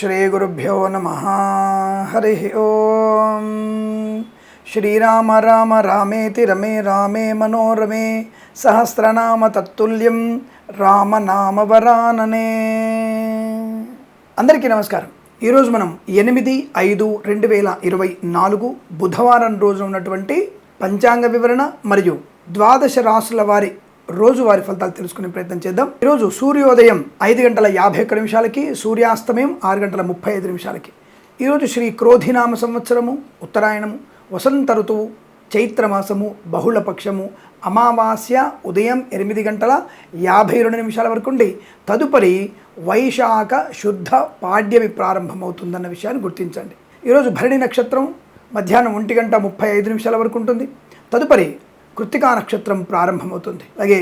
శ్రీగురుభ్యో నమ। హరి ఓం। శ్రీరామ రామ రామేతి రమే రామే మనోరమే। సహస్రనామ తత్తుల్యం రామనామవరాననే అందరికీ నమస్కారం। ఈరోజు మనం ఎనిమిది ఐదు రెండు వేల ఇరవై నాలుగు బుధవారం రోజు ఉన్నటువంటి పంచాంగ వివరణ మరియు ద్వాదశ రాసుల వారి రోజువారి ఫలితాలు తెలుసుకునే ప్రయత్నం చేద్దాం. ఈరోజు సూర్యోదయం ఐదు గంటల యాభై ఒక్క నిమిషాలకి సూర్యాస్తమయం ఆరు గంటల ముప్పై ఐదు నిమిషాలకి. ఈరోజు శ్రీ క్రోధినామ సంవత్సరము ఉత్తరాయణము వసంత ఋతువు చైత్రమాసము బహుళపక్షము అమావాస్య ఉదయం ఎనిమిది గంటల యాభై రెండు నిమిషాల వరకు ఉండి తదుపరి వైశాఖ శుద్ధ పాడ్యమి ప్రారంభమవుతుందన్న విషయాన్ని గుర్తించండి. ఈరోజు భరణి నక్షత్రం మధ్యాహ్నం ఒంటి గంట ముప్పై ఐదు నిమిషాల వరకు ఉంటుంది. తదుపరి కృత్తికా నక్షత్రం ప్రారంభమవుతుంది. అలాగే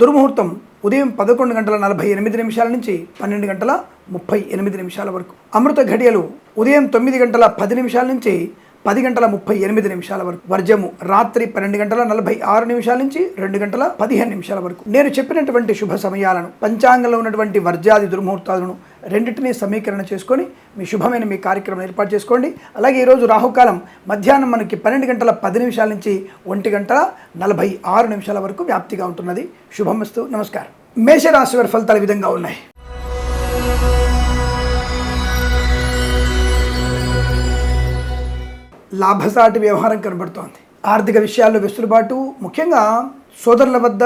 దుర్ముహూర్తం ఉదయం పదకొండు గంటల నలభై ఎనిమిది నిమిషాల నుంచి పన్నెండు గంటల ముప్పై ఎనిమిది నిమిషాల వరకు. అమృత ఘడియలు ఉదయం తొమ్మిది గంటల పది నిమిషాల నుంచి పది గంటల ముప్పై ఎనిమిది నిమిషాల వరకు. వర్జము రాత్రి పన్నెండు గంటల నలభై ఆరు నిమిషాల నుంచి రెండు గంటల పదిహేను నిమిషాల వరకు. నేను చెప్పినటువంటి శుభ సమయాలను పంచాంగంలో ఉన్నటువంటి వర్జాది దుర్ముహూర్తాలను రెండింటినీ సమీకరణ చేసుకొని మీ శుభమైన మీ కార్యక్రమం ఏర్పాటు చేసుకోండి. అలాగే ఈరోజు రాహుకాలం మధ్యాహ్నం మనకి పన్నెండు గంటల పది నిమిషాల నుంచి ఒంటి గంటల నలభై ఆరు నిమిషాల వరకు వ్యాప్తిగా ఉంటున్నది. శుభమస్తు నమస్కారం. మేషరాశి వారి ఫలితాలు విధంగా ఉన్నాయి. లాభసాటి వ్యవహారం కనబడుతోంది. ఆర్థిక విషయాల్లో వెసులుబాటు ముఖ్యంగా సోదరుల వద్ద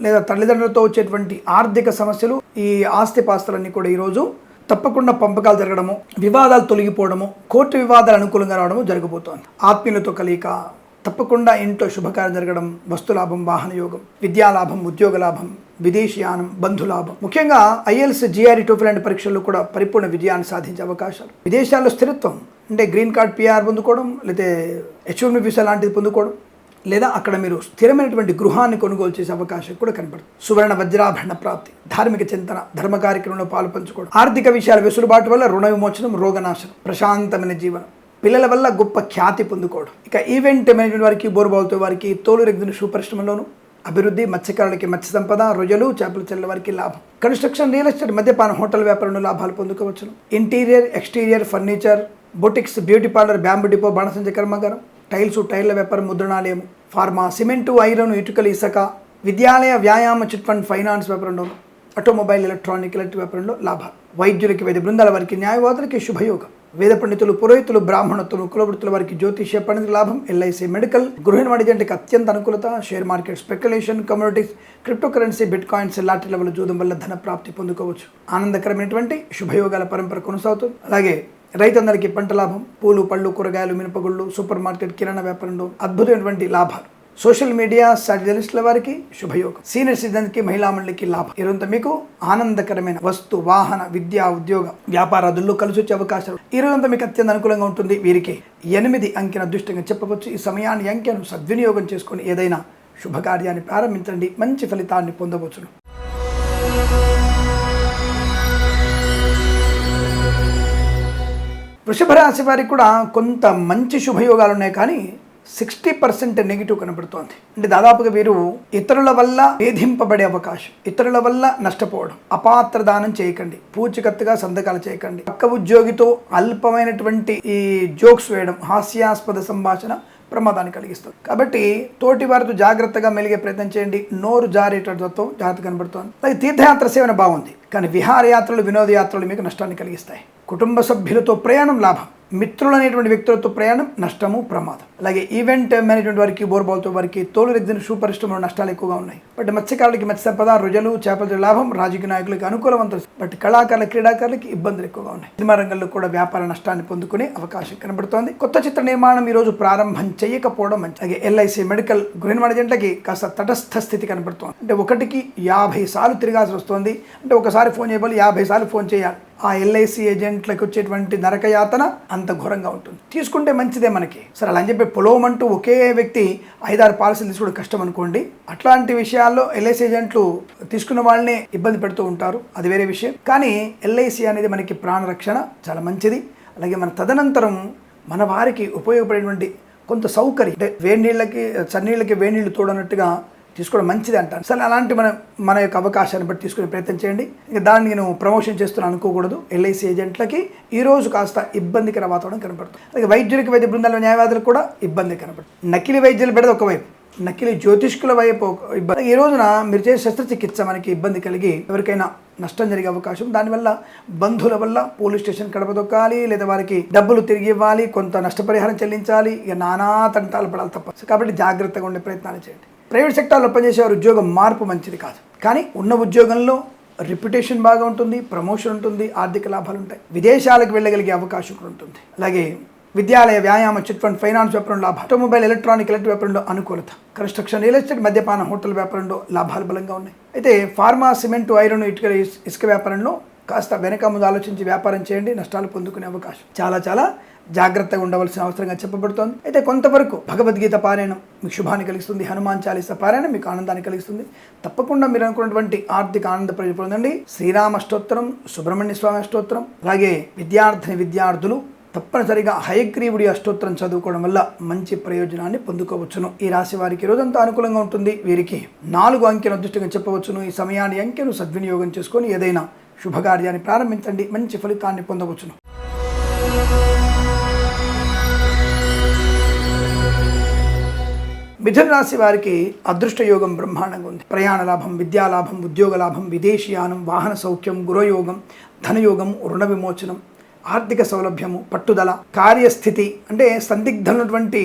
లేదా తల్లిదండ్రులతో వచ్చేటువంటి ఆర్థిక సమస్యలు ఈ ఆస్తిపాస్తులన్నీ కూడా ఈరోజు తప్పకుండా పంపకాలు జరగడము వివాదాలు తొలగిపోవడము కోర్టు వివాదాలు అనుకూలంగా రావడము జరగబోతోంది. ఆత్మీయులతో కలియక తప్పకుండా ఇంట్లో శుభకార్యం జరగడం వస్తులాభం వాహన యోగం విద్యాలాభం ఉద్యోగ లాభం విదేశీయానం బంధులాభం ముఖ్యంగా ఐఎల్స్ జిఆర్ఈ టోఫిల్ లాంటి పరీక్షల్లో కూడా పరిపూర్ణ విజయాన్ని సాధించే అవకాశాలు. విదేశాల్లో స్థిరత్వం అంటే గ్రీన్ కార్డ్ పిఆర్ పొందుకోవడం లేకపోతే హెచ్ఎండి వీసా లాంటిది పొందుకోవడం లేదా అక్కడ మీరు స్థిరమైనటువంటి గృహాన్ని కొనుగోలు చేసే అవకాశం కూడా కనపడుతుంది సువర్ణ వజ్రాభరణ ప్రాప్తి ధార్మిక చింతన ధర్మ కార్యక్రమంలో పాలు పంచుకోవడం ఆర్థిక విషయాల వెసులుబాటు వల్ల రుణ విమోచనం రోగనాశనం ప్రశాంతమైన జీవనం పిల్లల వల్ల గొప్ప ఖ్యాతి పొందుకోవడం. ఇక ఈవెంట్ మేనేజ్మెంట్ వారికి బోరుబావుతో వారికి తోలు రెగ్గిన షూ పరిశ్రమలోను అభివృద్ధి మత్స్యకారులకి మత్స్య సంపద రొయ్యలు చేపల చెల్ల వారికి లాభం. కన్స్ట్రక్షన్ రియల్ ఎస్టేట్ మద్యపాన హోటల్ వ్యాపారంలో లాభాలు పొందుకోవచ్చును. Interior exterior furniture boutiques beauty parlour bamboo depot బాణసంచ కర్మాగారం టైల్సు టైర్ల వ్యాపారం ముద్రణాలయం ఫార్మా సిమెంటు ఐరన్ ఇటుకలు ఇసుక విద్యాలయ వ్యాయామ చిట్ ఫండ్ ఫైనాన్స్ వ్యాపారంలో ఆటోమొబైల్ ఎలక్ట్రానిక్ ఎలక్ట్రిక్ వ్యాపారంలో లాభాలు వైద్యులకి వైద్య బృందాల వారికి న్యాయవాదులకి శుభయోగం. వేద పండితులు పురోహితులు బ్రాహ్మణత్తులు కులవృత్తుల వారికి జ్యోతిష్య పండితుల లాభం. ఎల్ఐసి మెడికల్ గృహిణి వాణిజ్యానికి అత్యంత అనుకూలత. Share market speculation communities crypto currency bitcoins లాటరీల level జూదం వల్ల ధన ప్రాప్తి పొందుకోవచ్చు. ఆనందకరమైనటువంటి శుభయోగాల పరంపర కొనసాగుతుంది. అలాగే రైతందరికీ పంట లాభం పూలు పళ్ళు కూరగాయలు మినపగుళ్ళు సూపర్ మార్కెట్ కిరాణా వ్యాపారంలో అద్భుతమైనటువంటి లాభాలు. సోషల్ మీడియా జర్నలిస్టుల వారికి శుభయోగం. సీనియర్ సిటిజన్కి మహిళా మండలికి లాభం. ఇదంతా మీకు ఆనందకరమైన వస్తు వాహన విద్యా ఉద్యోగ వ్యాపారాదుల్లో కలిసి వచ్చే అవకాశాలు. ఈ రోజంతా మీకు అత్యంత అనుకూలంగా ఉంటుంది. వీరికి ఎనిమిది అంకెన అదృష్టంగా చెప్పవచ్చు. ఈ సమయాన్ని అంకెను సద్వినియోగం చేసుకొని ఏదైనా శుభకార్యాన్ని ప్రారంభించండి. మంచి ఫలితాన్ని పొందవచ్చును. వృషభ రాశి వారికి కూడా కొంత మంచి శుభయోగాలు ఉన్నాయి కానీ సిక్స్టీ పర్సెంట్ నెగిటివ్ కనబడుతోంది. అంటే దాదాపుగా వీరు ఇతరుల వల్ల వేధింపబడే అవకాశం ఇతరుల వల్ల నష్టపోవడం అపాత్ర దానం చేయకండి పూచికత్తుగా సంతకాలు చేయకండి పక్క ఉద్యోగితో అల్పమైనటువంటి ఈ జోక్స్ వేయడం హాస్యాస్పద సంభాషణ ప్రమాదాన్ని కలిగిస్తుంది. కాబట్టి తోటి వారితో జాగ్రత్తగా మెలిగే ప్రయత్నం చేయండి. నోరు జారేటతో జాగ్రత్త కనబడుతోంది. అలాగే తీర్థయాత్ర సేవన బాగుంది. కానీ విహారయాత్రలు వినోదయాత్రలు మీకు నష్టాన్ని కలిగిస్తాయి. కుటుంబ సభ్యులతో ప్రయాణం లాభం. మిత్రులు అనేటువంటి వ్యక్తులతో ప్రయాణం నష్టము ప్రమాదం. అలాగే ఈవెంట్ మేనేజ్మెంట్ వారికి బోర్బాల్తో వారికి తోలు రెగ్జిన షూ పరిశ్రమలో నష్టాలు ఎక్కువగా ఉన్నాయి. బట్ మత్స్యకారులకి మత్స్య సంపద రుజలు చేపల లాభం రాజకీయ నాయకులకి అనుకూలవంతం. బట్ కళాకారుల క్రీడాకారులకి ఇబ్బందులు ఎక్కువగా ఉన్నాయి. సినిమా రంగంలో కూడా వ్యాపార నష్టాన్ని పొందుకునే అవకాశం కనబడుతోంది. కొత్త చిత్ర నిర్మాణం ఈ రోజు ప్రారంభం చేయకపోవడం మంచి అలాగే ఎల్ఐసి మెడికల్ గృహిణి వాణిజ్యంటకి కాస్త తటస్థ స్థితి కనబడుతోంది. అంటే ఒకటికి యాభై సార్లు తిరగాల్సి వస్తుంది. అంటే ఒకసారి ఫోన్ చేయబోలు యాభై సార్లు ఫోన్ చేయాలి. ఆ ఎల్ఐసి ఏజెంట్లకు వచ్చేటువంటి నరకయాతన అంత ఘోరంగా ఉంటుంది. తీసుకుంటే మంచిదే మనకి. సరే అలా అని చెప్పి పొలవమంటూ ఒకే వ్యక్తి ఐదారు పాలసీలు తీసుకోవడం కష్టం అనుకోండి. అట్లాంటి విషయాల్లో ఎల్ఐసి ఏజెంట్లు తీసుకున్న వాళ్ళనే ఇబ్బంది పెడుతూ ఉంటారు. అది వేరే విషయం. కానీ ఎల్ఐసి అనేది మనకి ప్రాణరక్షణ చాలా మంచిది. అలాగే మన తదనంతరం మన వారికి ఉపయోగపడేటువంటి కొంత సౌకర్యం. అంటే వేడి నీళ్ళకి చన్నీళ్ళకి వేడి నీళ్ళు తోడనట్టుగా తీసుకోవడం మంచిది అంటాను. సరే అలాంటి మన మన యొక్క అవకాశాన్ని బట్టి తీసుకునే ప్రయత్నం చేయండి. ఇంకా దాన్ని నేను ప్రమోషన్ చేస్తున్నాను అనుకోకూడదు. ఎల్ఐసి ఏజెంట్లకి ఈరోజు కాస్త ఇబ్బందికర వాతావరణం కనపడుతుంది. అలాగే వైద్యులకి వైద్య బృందాల న్యాయవాదులకు కూడా ఇబ్బంది కనపడుతుంది. నకిలీ వైద్యులు పెడదు ఒకవైపు నకిలీ జ్యోతిష్కుల వైపు ఒక ఇబ్బంది. ఈ రోజున మీరు చేసే శస్త్రచికిత్స మనకి ఇబ్బంది కలిగి ఎవరికైనా నష్టం జరిగే అవకాశం దానివల్ల బంధువుల వల్ల పోలీస్ స్టేషన్ కడపదొక్కాలి లేదా వారికి డబ్బులు తిరిగి ఇవ్వాలి కొంత నష్టపరిహారం చెల్లించాలి ఇక నానా తంటాలు పడాలి తప్ప. కాబట్టి జాగ్రత్తగా ఉండే ప్రయత్నాలు చేయండి. ప్రైవేట్ సెక్టార్లో పనిచేసేవారు ఉద్యోగం మార్పు మంచిది కాదు. కానీ ఉన్న ఉద్యోగంలో రిప్యుటేషన్ బాగా ఉంటుంది ప్రమోషన్ ఉంటుంది ఆర్థిక లాభాలు ఉంటాయి. విదేశాలకు వెళ్ళగలిగే అవకాశం కూడా ఉంటుంది. అలాగే విద్యాలయ వ్యాయామ చిట్ ఫండ్ ఫైనాన్స్ వ్యాపారంలో ఆటోమొబైల్ ఎలక్ట్రానిక్ ఎలక్ట్రిక్ వ్యాపారంలో అనుకూలత. కన్స్ట్రక్షన్ రియల్ ఎస్టేట్ మద్యపాన హోటల్ వ్యాపారంలో లాభాలు బలంగా ఉన్నాయి. అయితే ఫార్మా సిమెంట్ ఐరన్ ఇటుక ఇసుక వ్యాపారంలో కాస్త వెనక ముందు ఆలోచించి వ్యాపారం చేయండి నష్టాలు పొందుకునే అవకాశం చాలా చాలా జాగ్రత్తగా ఉండవలసిన అవసరంగా చెప్పబడుతోంది. అయితే కొంతవరకు భగవద్గీత పారాయణం మీకు శుభాన్ని కలిగిస్తుంది హనుమాన్ చాలీస పారాయణం మీకు ఆనందాన్ని కలిగిస్తుంది. తప్పకుండా మీరు అనుకున్నటువంటి ఆర్థిక ఆనంద ప్రయోజనం పొందండి. శ్రీరామ అష్టోత్తరం సుబ్రహ్మణ్య స్వామి అష్టోత్తరం అలాగే విద్యార్థిని విద్యార్థులు తప్పనిసరిగా హయగ్రీవుడి అష్టోత్తరం చదువుకోవడం వల్ల మంచి ప్రయోజనాన్ని పొందుకోవచ్చును. ఈ రాశి వారికి రోజంతా అనుకూలంగా ఉంటుంది. వీరికి నాలుగు అంకెను అదృష్టంగా చెప్పవచ్చును. ఈ సమయాన్ని అంకెను సద్వినియోగం చేసుకొని ఏదైనా శుభకార్యాన్ని ప్రారంభించండి. మంచి ఫలితాన్ని పొందవచ్చును. మిథున రాశి వారికి అదృష్ట యోగం బ్రహ్మాండంగా ఉంది. ప్రయాణ లాభం ఉద్యోగ లాభం విదేశీయానం వాహన సౌఖ్యం గృహయోగం ధనయోగం రుణ విమోచనం ఆర్థిక సౌలభ్యము పట్టుదల కార్యస్థితి అంటే సందిగ్ధమైనటువంటి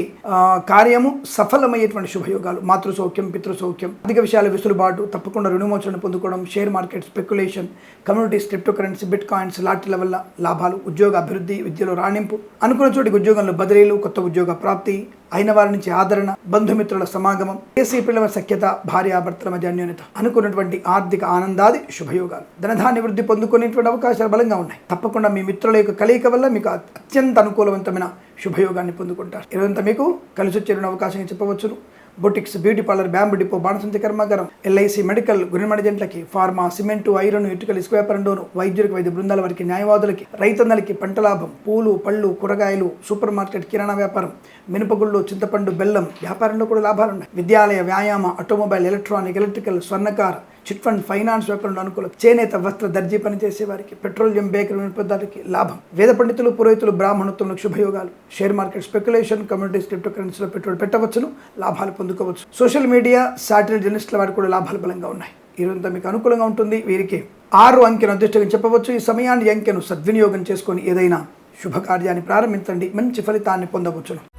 కార్యము సఫలమయ్యేటువంటి శుభయోగాలు. మాతృ సౌఖ్యం పితృ సౌఖ్యం ఆర్థిక విషయాల వెసులుబాటు తప్పకుండా రుణమోచన పొందుకోవడం share market speculation communities crypto currency bitcoins లాటరీల వల్ల లాభాలు ఉద్యోగ అభివృద్ధి విద్యలో రాణింపు అనుకున్న చోటికి ఉద్యోగంలో బదిలీలు కొత్త ఉద్యోగ ప్రాప్తి అయిన వారి నుంచి ఆదరణ బంధుమిత్రుల సమాగమం ఏసీ పిల్లల సఖ్యత భార్యాభర్తల మధ్య అన్యోన్యత అనుకున్నటువంటి ఆర్థిక ఆనందాది శుభయోగాలు. ధనధాన్య వృద్ధి పొందుకునేటువంటి అవకాశాలు బలంగా ఉన్నాయి. తప్పకుండా మీ మిత్రుల యొక్క కలయిక వల్ల మీకు అత్యంత అనుకూలవంతమైన శుభయోగాన్ని పొందుకుంటారు. ఇదంతా మీకు కలిసి వచ్చే అవకాశం చెప్పవచ్చును. Boutiques beauty parlour bamboo depot బాణసంతి కర్మాగారం ఎల్ఐసి మెడికల్ గురిమడి జంట్లకి ఫార్మా సిమెంటు ఐరన్ ఇటుకలు ఇసుక వ్యాపారంలోను వైద్యులకు వైద్య బృందాల వారికి న్యాయవాదులకి రైతన్నలకి పంట లాభం పూలు పళ్ళు కూరగాయలు సూపర్ మార్కెట్ కిరాణా వ్యాపారం మినపగుళ్ళు చింతపండు బెల్లం వ్యాపారంలో కూడా లాభాలు ఉన్నాయి విద్యాలయ వ్యాయామ ఆటోమొబైల్ ఎలక్ట్రానిక్ ఎలక్ట్రికల్ స్వర్ణకార్ చిట్ ఫండ్ ఫైనాన్స్ వ్యాపారంలో అనుకూలం చేనేత వస్త్ర దర్జీ పనిచేసే వారికి పెట్రోలియం బేకరీ వినియోగదారులకి లాభం. వేద పండితులు పురోహితులు బ్రాహ్మణత్వంలో శుభయోగాలు. Share market speculation communities crypto కరెన్సీలో పెట్టుబడి పెట్టవచ్చును లాభాలు పొందుకోవచ్చు. సోషల్ మీడియా శాటిలైట్ జర్నలిస్టుల వారికి కూడా లాభాలు బలంగా ఉన్నాయి. ఈ మీకు అనుకూలంగా ఉంటుంది. వీరికి ఆరు అంకెను అదృష్టంగా చెప్పవచ్చు. ఈ సమయాన్ని అంకెను సద్వినియోగం చేసుకొని ఏదైనా శుభకార్యాన్ని ప్రారంభించండి. మంచి ఫలితాన్ని పొందవచ్చును.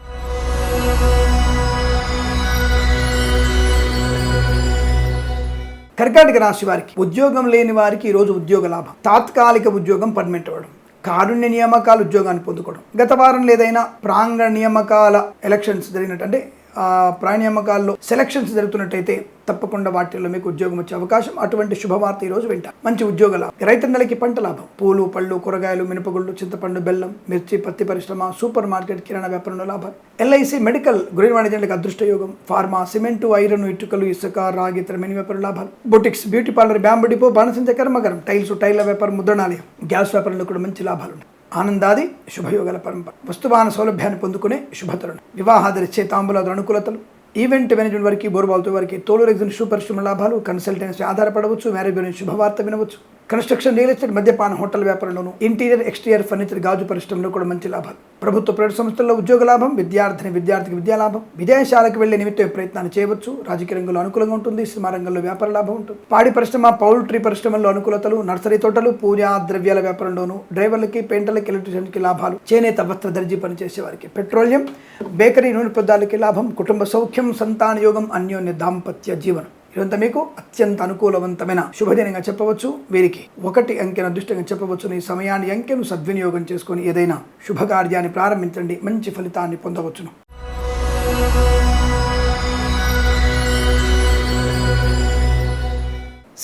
కర్కాటక రాశి వారికి ఉద్యోగం లేని వారికి ఈరోజు ఉద్యోగ లాభం. తాత్కాలిక ఉద్యోగం పర్మనెంట్ అవ్వడం. కారుణ్య నియామకాలు ఉద్యోగాన్ని పొందుకోవడం. గత వారం ఏదైనా ప్రాంగణ నియామకాల ఎలక్షన్స్ జరిగినట్టు అంటే ఆ సెలక్షన్స్ జరుగుతున్నట్టయితే తప్పకుండా వాటిల్లో మీకు ఉద్యోగం వచ్చే అవకాశం అటువంటి శుభవార్త ఈ రోజు వింటారు మంచి ఉద్యోగ లాభం. రైతన్నలకి పంట లాభం. పూలు పళ్ళు కూరగాయలు మినపగుళ్ళు చింతపండు బెల్లం మిర్చి పత్తి పరిశ్రమ సూపర్ మార్కెట్ కిరాణా వ్యాపారంలో లాభం. ఎల్ఐసి మెడికల్ గృహ వాణిజ్యాలకు అదృష్ట యోగం. ఫార్మా సిమెంటు ఐరన్ ఇటుకలు ఇసుక రాగి ఇతర మిని వ్యాపారం లాభాలు boutiques beauty parlour bamboo depot బాణసంచ కర్మగరం టైల్స్ టైల్ల వ్యాపారం ముద్రణాలయం. గ్యాస్ వ్యాపారంలో కూడా మంచి లాభాలు ఉన్నాయి ఆనందాది శుభయోగల పరంపర. వస్తువాన సౌలభ్యాన్ని పొందుకునే శుభతరుణం వివాహాదరిచ్చే చేతాంబులాదు అనుకూలతలు. ఈవెంట్ మేనేజ్మెంట్ వరకు బోర్బాల్తో వారికి తోలు రెగ్జిన్ షూ పరిశ్రమ లాభాలు. కన్సల్టెన్సీ ఆధారపడవచ్చు. మ్యారేజ్ గురించి శుభవార్త వినవచ్చు. కన్స్ట్రక్షన్ రియల్ ఎస్టేట్ మద్యపాన హోటల్ వ్యాపారంలోను ఇంటీరియర్ ఎక్స్టీరియర్ ఫర్నిచర్ గాజు పరిశ్రమలో కూడా మంచి లాభాలు. ప్రభుత్వ ప్రైవేట్ సంస్థల్లో ఉద్యోగ లాభం విద్యార్థిని విద్యార్థికి విద్యా లాభం. విదేశాలకు వెళ్ళే నిమిత్తం ప్రయత్నాలు చేయవచ్చు. రాజకీయ రంగంలో అనుకూలంగా ఉంటుంది. సినిమా రంగంలో వ్యాపార లాభం ఉంటుంది. పాడి పరిశ్రమ పౌల్ట్రీ పరిశ్రమల్లో అనుకూలతలు నర్సరీ తోటలు పూజా ద్రవ్యాల వ్యాపారంలోనూ డ్రైవర్లకి పెయింటర్లకి ఎలక్ట్రీషియన్కి లాభాలు. చేనేత వస్త్ర దర్జీ పనిచేసే వారికి పెట్రోలియం బేకరీ నూనె పదార్థాలకి లాభం కుటుంబ సౌఖ్యం సంతాన యోగం అన్యోన్య దాంపత్య జీవనం. ఇదంతా మీకు అత్యంత అనుకూలవంతమైన శుభదినంగా చెప్పవచ్చు. వీరికి ఒకటి అంకెను అదృష్టంగా చెప్పవచ్చు. ఈ సమయాన్ని అంకెను సద్వినియోగం చేసుకొని ఏదైనా శుభకార్యాన్ని ప్రారంభించండి. మంచి ఫలితాన్ని పొందవచ్చును.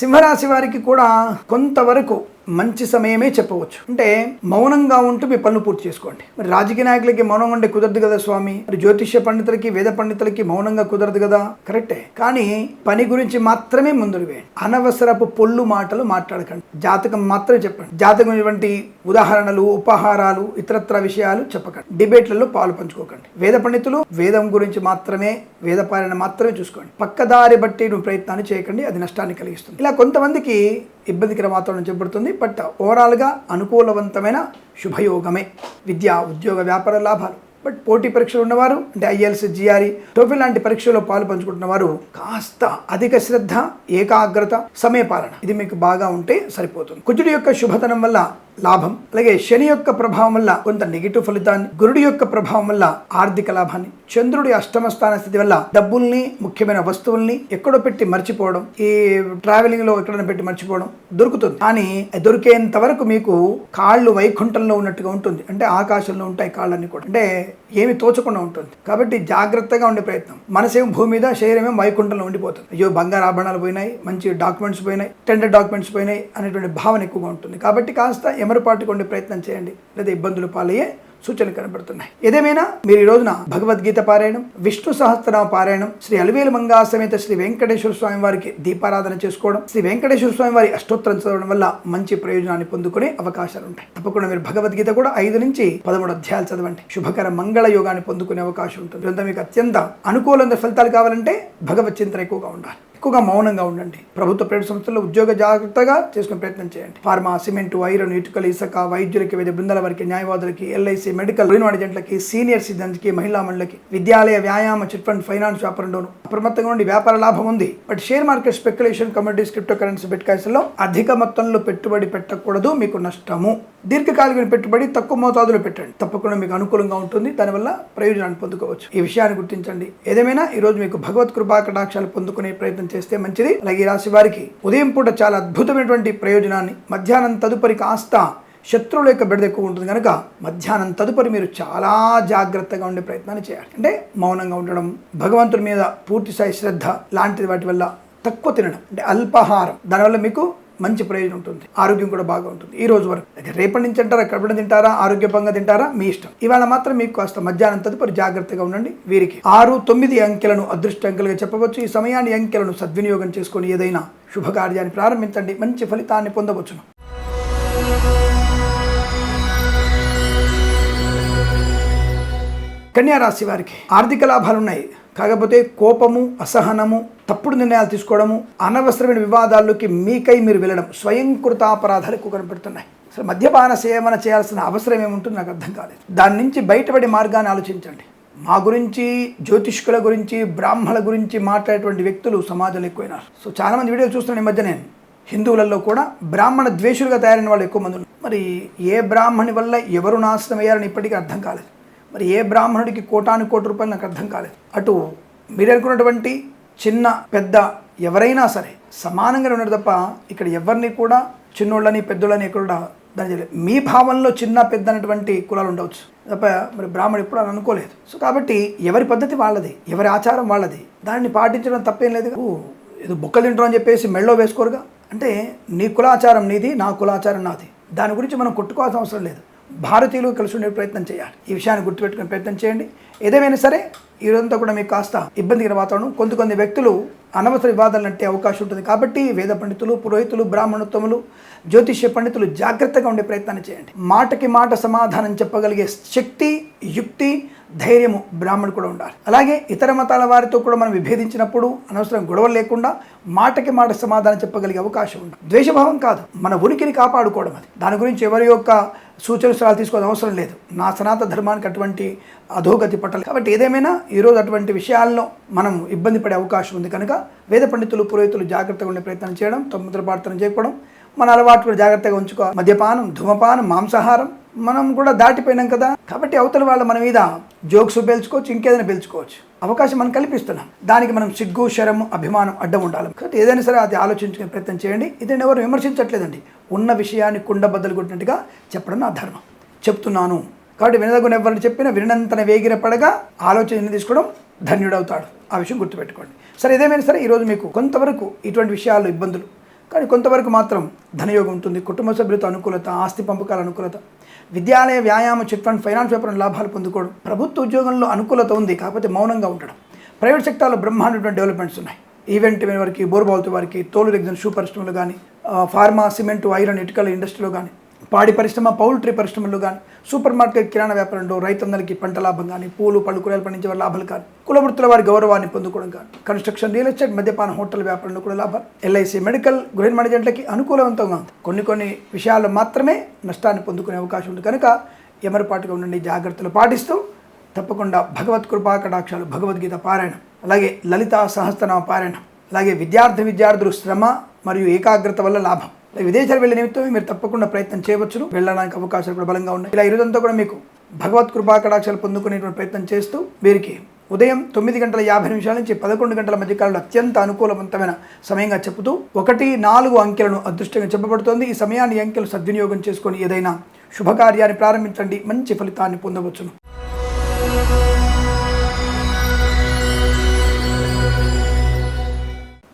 సింహరాశి వారికి కూడా కొంతవరకు మంచి సమయమే చెప్పవచ్చు. అంటే మౌనంగా ఉంటూ మీ పనులు పూర్తి చేసుకోండి. మరి రాజకీయ నాయకులకి మౌనంగా ఉంటే కుదరదు కదా స్వామి? మరి జ్యోతిష్య పండితులకి వేద పండితులకి మౌనంగా కుదరదు కదా? కరెక్టే. కానీ పని గురించి మాత్రమే ముందుకు వేయండి. అనవసరపు పొల్లు మాటలు మాట్లాడకండి. జాతకం మాత్రమే చెప్పండి. జాతకం ఇటువంటి ఉదాహరణలు ఉపహారాలు ఇతరత్ర విషయాలు చెప్పకండి. డిబేట్లలో పాలు పంచుకోకండి. వేద పండితులు వేదం గురించి మాత్రమే వేదపాలన మాత్రమే చూసుకోండి. పక్కదారి బట్టి నువ్వు ప్రయత్నాన్ని చేయకండి. అది నష్టాన్ని కలిగిస్తుంది. ఇలా కొంతమందికి ఇబ్బందికర వాతావరణం చెప్పబడుతుంది బట్ ఓవరాల్గా అనుకూలవంతమైన శుభయోగమే. విద్య ఉద్యోగ వ్యాపార లాభాలు. బట్ పోటీ పరీక్షలు ఉన్నవారు అంటే ఐఎల్స్ జిఆర్ఈ టోఫిల్ లాంటి పరీక్షల్లో పాలు పంచుకుంటున్న వారు కాస్త అధిక శ్రద్ధ ఏకాగ్రత సమయపాలన. ఇది మీకు బాగా ఉంటే సరిపోతుంది. కుజుడి యొక్క శుభతనం వల్ల లాభం. అలాగే శని యొక్క ప్రభావం వల్ల కొంత నెగిటివ్ ఫలితాన్ని గురుడి యొక్క ప్రభావం వల్ల ఆర్థిక లాభాన్ని చంద్రుడి అష్టమ స్థాన స్థితి వల్ల డబ్బుల్ని ముఖ్యమైన వస్తువుల్ని ఎక్కడో పెట్టి మర్చిపోవడం ఈ ట్రావెలింగ్లో ఎక్కడైనా పెట్టి మర్చిపోవడం దొరుకుతుంది. కానీ దొరికేంత వరకు మీకు కాళ్ళు వైకుంఠంలో ఉన్నట్టుగా ఉంటుంది. అంటే ఆకాశంలో ఉంటాయి కాళ్ళని కూడా. అంటే ఏమి తోచకుండా ఉంటుంది. కాబట్టి జాగ్రత్తగా ఉండే ప్రయత్నం. మనసేం భూమి మీద శరీరమే వైకుంఠంలో ఉండిపోతుంది. అయ్యో బంగారు ఆభరణాలు పోయినాయి మంచి డాక్యుమెంట్స్ పోయినాయి టెండర్ డాక్యుమెంట్స్ పోయినాయి అనేటువంటి భావన ఎక్కువగా ఉంటుంది. కాబట్టి కాస్త ఎమరపాటుగా ప్రయత్నం చేయండి. లేదా ఇబ్బందులు పాలయ్యే సూచనలు కనబడుతున్నాయి. ఏదేమైనా మీరు ఈ రోజున భగవద్గీత పారాయణం విష్ణు సహస్రనామ పారాయణం శ్రీ అలివేలు మంగా సమేత శ్రీ వెంకటేశ్వర స్వామి వారికి దీపారాధన చేసుకోవడం శ్రీ వెంకటేశ్వర స్వామి వారి అష్టోత్తరం చదవడం వల్ల మంచి ప్రయోజనాన్ని పొందుకునే అవకాశాలు ఉంటాయి. తప్పకుండా మీరు భగవద్గీత కూడా ఐదు నుంచి పదమూడు అధ్యాయాలు చదవండి. శుభకర మంగళ యోగాన్ని పొందుకునే అవకాశం ఉంటుంది. మీకు అత్యంత అనుకూలమైన ఫలితాలు కావాలంటే భగవత్ చింతన ఎక్కువగా ఉండాలి. ఎక్కువగా మౌనంగా ఉండండి. ప్రభుత్వ ప్రైవేట్ సంస్థల్లో ఉద్యోగ జాగ్రత్తగా చేసుకునే ప్రయత్నం చేయండి. ఫార్మా సిమెంట్ ఐరన్ ఇటుకలు ఇసుక వైద్యులకి వివిధ బృందాల వారికి న్యాయవాదులకి ఎల్ఐసి మెడికల్ రిన్ ఏజెంట్లకి సీనియర్ సిటిజన్స్కి మహిళా మండలికి విద్యాలయ వ్యాయామ చిట్ ఫండ్ ఫైనాన్స్ వ్యాపారంలోను అప్రమత్తంగా ఉండి వ్యాపార లాభం ఉంది. But share market speculation communities crypto currency బిట్కాయిన్స్లో అధిక మొత్తంలో పెట్టుబడి పెట్టకూడదు మీకు నష్టము. దీర్ఘకాలిక పెట్టుబడి తక్కువ మోతాదులో పెట్టండి. తప్పకుండా మీకు అనుకూలంగా ఉంటుంది. దానివల్ల ప్రయోజనాన్ని పొందుకోవచ్చు. ఈ విషయాన్ని గుర్తించండి. ఏదేమైనా ఈరోజు మీకు భగవత్ కృపా కటాక్షాలు పొందుకునే ప్రయత్నం చేస్తే మంచిది. అలాగే రాశి వారికి ఉదయం పూట చాలా అద్భుతమైనటువంటి ప్రయోజనాన్ని మధ్యాహ్నం తదుపరి కాస్త శత్రువుల యొక్క బిడద ఎక్కువ ఉంటుంది కనుక మధ్యాహ్నం తదుపరి మీరు చాలా జాగ్రత్తగా ఉండే ప్రయత్నాన్ని చేయాలి. అంటే మౌనంగా ఉండడం భగవంతుడి మీద పూర్తి స్థాయి శ్రద్ధ లాంటిది వాటి వల్ల తక్కువ తినడం అంటే అల్పాహారం. దానివల్ల మీకు మంచి ప్రయోజనం ఉంటుంది. ఆరోగ్యం కూడా బాగా ఉంటుంది. ఈ రోజు వరకు. అయితే రేపటి నుంచి అంటారా కడపడ తింటారా ఆరోగ్యపంగా తింటారా? మీ ఇష్టం. ఇవాళ మాత్రం మీకు కాస్త మధ్యాహ్నం తదుపరి జాగ్రత్తగా ఉండండి. వీరికి ఆరు తొమ్మిది అంకెలను అదృష్ట అంకెలుగా చెప్పవచ్చు. ఈ సమయాన్ని అంకెలను సద్వినియోగం చేసుకొని ఏదైనా శుభకార్యాన్ని ప్రారంభించండి. మంచి ఫలితాన్ని పొందవచ్చును. కన్యారాశి వారికి ఆర్థిక లాభాలు ఉన్నాయి కాకపోతే కోపము అసహనము తప్పుడు నిర్ణయాలు తీసుకోవడము అనవసరమైన వివాదాల్లోకి మీకై మీరు వెళ్ళడం స్వయంకృతాపరాధాలు ఎక్కువ కనపడుతున్నాయి. అసలు మద్యపాన సేవన చేయాల్సిన అవసరం ఏముంటుంది నాకు అర్థం కాలేదు. దాని నుంచి బయటపడే మార్గాన్ని ఆలోచించండి. మా గురించి జ్యోతిష్కుల గురించి బ్రాహ్మణుల గురించి మాట్లాడేటువంటి వ్యక్తులు సమాజంలో ఎక్కువైనారు. సో చాలామంది వీడియోలు చూస్తున్నాను ఈ మధ్య నేను హిందువులలో కూడా బ్రాహ్మణ ద్వేషులుగా తయారైన వాళ్ళు ఎక్కువ మంది ఉన్నారు. మరి ఏ బ్రాహ్మణి వల్ల ఎవరు నాశనం అయ్యారని ఇప్పటికీ అర్థం కాలేదు. మరి ఏ బ్రాహ్మణుడికి కోటాను కోటి రూపాయలు నాకు అర్థం కాలేదు. అటు మీరు అనుకున్నటువంటి చిన్న పెద్ద ఎవరైనా సరే సమానంగా ఉన్నారు తప్ప ఇక్కడ ఎవరిని కూడా చిన్నోళ్ళని పెద్దోళ్ళని ఎక్కడ దాని చేయలేదు. మీ భావంలో చిన్న పెద్ద అనేటువంటి కులాలు ఉండవచ్చు. తప్ప మరి బ్రాహ్మణుడు ఎప్పుడు అని అనుకోలేదు. సో కాబట్టి ఎవరి పద్ధతి వాళ్ళది ఎవరి ఆచారం వాళ్ళది దాన్ని పాటించడం తప్పేం లేదు. ఓ, ఏదో బుక్కలు తింటాం అని చెప్పేసి మెళ్ళో వేసుకోరుగా. అంటే నీ కులాచారం నీది నా కులాచారం నాది. దాని గురించి మనం కొట్టుకోవాల్సిన అవసరం లేదు. భారతీయులు కలిసి ఉండే ప్రయత్నం చేయాలి. ఈ విషయాన్ని గుర్తుపెట్టుకునే ప్రయత్నం చేయండి. ఏదేమైనా సరే ఈ రోజంతా కూడా మీకు కాస్త ఇబ్బందికర వాతావరణం. కొంత కొన్ని వ్యక్తులు అనవసర వివాదాలు నట్టే అవకాశం ఉంటుంది కాబట్టి వేద పండితులు పురోహితులు బ్రాహ్మణోత్తములు జ్యోతిష్య పండితులు జాగ్రత్తగా ఉండే ప్రయత్నాన్ని చేయండి. మాటకి మాట సమాధానం చెప్పగలిగే శక్తి యుక్తి ధైర్యము బ్రాహ్మణుడు కూడా ఉండాలి. అలాగే ఇతర మతాల వారితో కూడా మనం విభేదించినప్పుడు అనవసరం గొడవలు లేకుండా మాటకి మాట సమాధానం చెప్పగలిగే అవకాశం ఉంది ద్వేషభావం కాదు. మన ఉనికిని కాపాడుకోవడం అది. దాని గురించి ఎవరి యొక్క సూచన సలహాలు తీసుకోవాల్సిన అవసరం లేదు. నా సనాతన ధర్మానికి అటువంటి అధోగతి పట్టలు కాబట్టి ఏదేమైనా ఈరోజు అటువంటి విషయాల్లో మనం ఇబ్బంది పడే అవకాశం ఉంది కనుక వేద పండితులు పురోహితులు జాగ్రత్తగా ఉండే ప్రయత్నం చేయడం తొమ్మిది ప్రార్థన చేయకపోవడం మన అలవాటు కూడా జాగ్రత్తగా ఉంచుకో మద్యపానం ధూమపానం మాంసాహారం మనం కూడా దాటిపోయినాం కదా. కాబట్టి అవతల వాళ్ళ మన మీద జోక్స్ పేల్చుకోవచ్చు ఇంకేదైనా పేల్చుకోవచ్చు. అవకాశం మనం కల్పిస్తున్నాం. దానికి మనం సిగ్గు శరము అభిమానం అడ్డం ఉండాలి. కాబట్టి ఏదైనా సరే అది ఆలోచించుకునే ప్రయత్నం చేయండి. ఇది ఎవరు విమర్శించట్లేదండి. ఉన్న విషయాన్ని కుండ బద్దలు కొట్టినట్టుగా చెప్పడం నా ధర్మం. చెప్తున్నాను. కాబట్టి వినదగున ఎవరిని చెప్పినా వినంతన వేగిర పడగా ఆలోచన తీసుకోవడం ధన్యుడవుతాడు. ఆ విషయం గుర్తుపెట్టుకోండి. సరే ఏదేమైనా సరే ఈరోజు మీకు కొంతవరకు ఇటువంటి విషయాలు ఇబ్బందులు. కానీ కొంతవరకు మాత్రం ధనయోగం ఉంటుంది. కుటుంబ సభ్యులతో అనుకూలత ఆస్తి పంపకాల అనుకూలత. విద్యాలయ వ్యాయామ చిట్ ఫండ్ ఫైనాన్స్ వ్యాపారం లాభాలు పొందుకోవడం ప్రభుత్వ ఉద్యోగంలో అనుకూలత ఉంది కాకపోతే మౌనంగా ఉండడం. ప్రైవేట్ సెక్టార్లో బ్రహ్మాండమైన డెవలప్మెంట్స్ ఉన్నాయి. ఈవెంట్ వారికి బోర్బాల్తో వారికి తోలు రెగ్జన్ షూ పరిశ్రమలు కానీ ఫార్మా సిమెంట్ ఐరన్ ఇటుకల ఇండస్ట్రీలో కానీ పాడి పరిశ్రమ పౌల్ట్రీ పరిశ్రమలు కానీ సూపర్ మార్కెట్ కిరాణా వ్యాపారంలో రైతన్నలకి పంట లాభం కానీ పూలు పళ్ళు కూరలు పండించే వారి లాభాలు కానీ కులవృత్తుల వారి గౌరవాన్ని పొందుకోవడం కానీ కన్స్ట్రక్షన్ రియల్ ఎస్టేట్ మద్యపాన హోటల్ వ్యాపారంలో కూడా లాభాలు ఎల్ఐసి మెడికల్ గృహ మేనేజెంట్లకి అనుకూలవంతంగా ఉంది కొన్ని కొన్ని విషయాల్లో మాత్రమే నష్టాన్ని పొందుకునే అవకాశం ఉంది. కనుక ఎమరపాటుగా ఉండండి జాగ్రత్తలు పాటిస్తూ తప్పకుండా భగవత్ కృపా కటాక్షాలు భగవద్గీత పారాయణం అలాగే లలిత సహస్రనామ పారాయణం అలాగే విద్యార్థి విద్యార్థులు శ్రమ మరియు ఏకాగ్రత వల్ల లాభం. విదేశాలు వెళ్ళే నిమిత్తమే మీరు తప్పకుండా ప్రయత్నం చేయవచ్చును. వెళ్ళడానికి అవకాశాలు కూడా బలంగా ఉన్నాయి. ఇలా ఈరోజంతా కూడా మీకు భగవత్ కృపా కటాక్షాలు పొందుకునేటువంటి ప్రయత్నం చేస్తూ వీరికి ఉదయం తొమ్మిది గంటల యాభై నిమిషాల నుంచి పదకొండు గంటల మధ్య కాలంలో అత్యంత అనుకూలవంతమైన సమయంగా చెబుతూ ఒకటి నాలుగు అంకెలను అదృష్టంగా చెప్పబడుతోంది. ఈ సమయాన్ని అంకెలు సద్వినియోగం చేసుకొని ఏదైనా శుభకార్యాన్ని ప్రారంభించండి. మంచి ఫలితాన్ని పొందవచ్చును.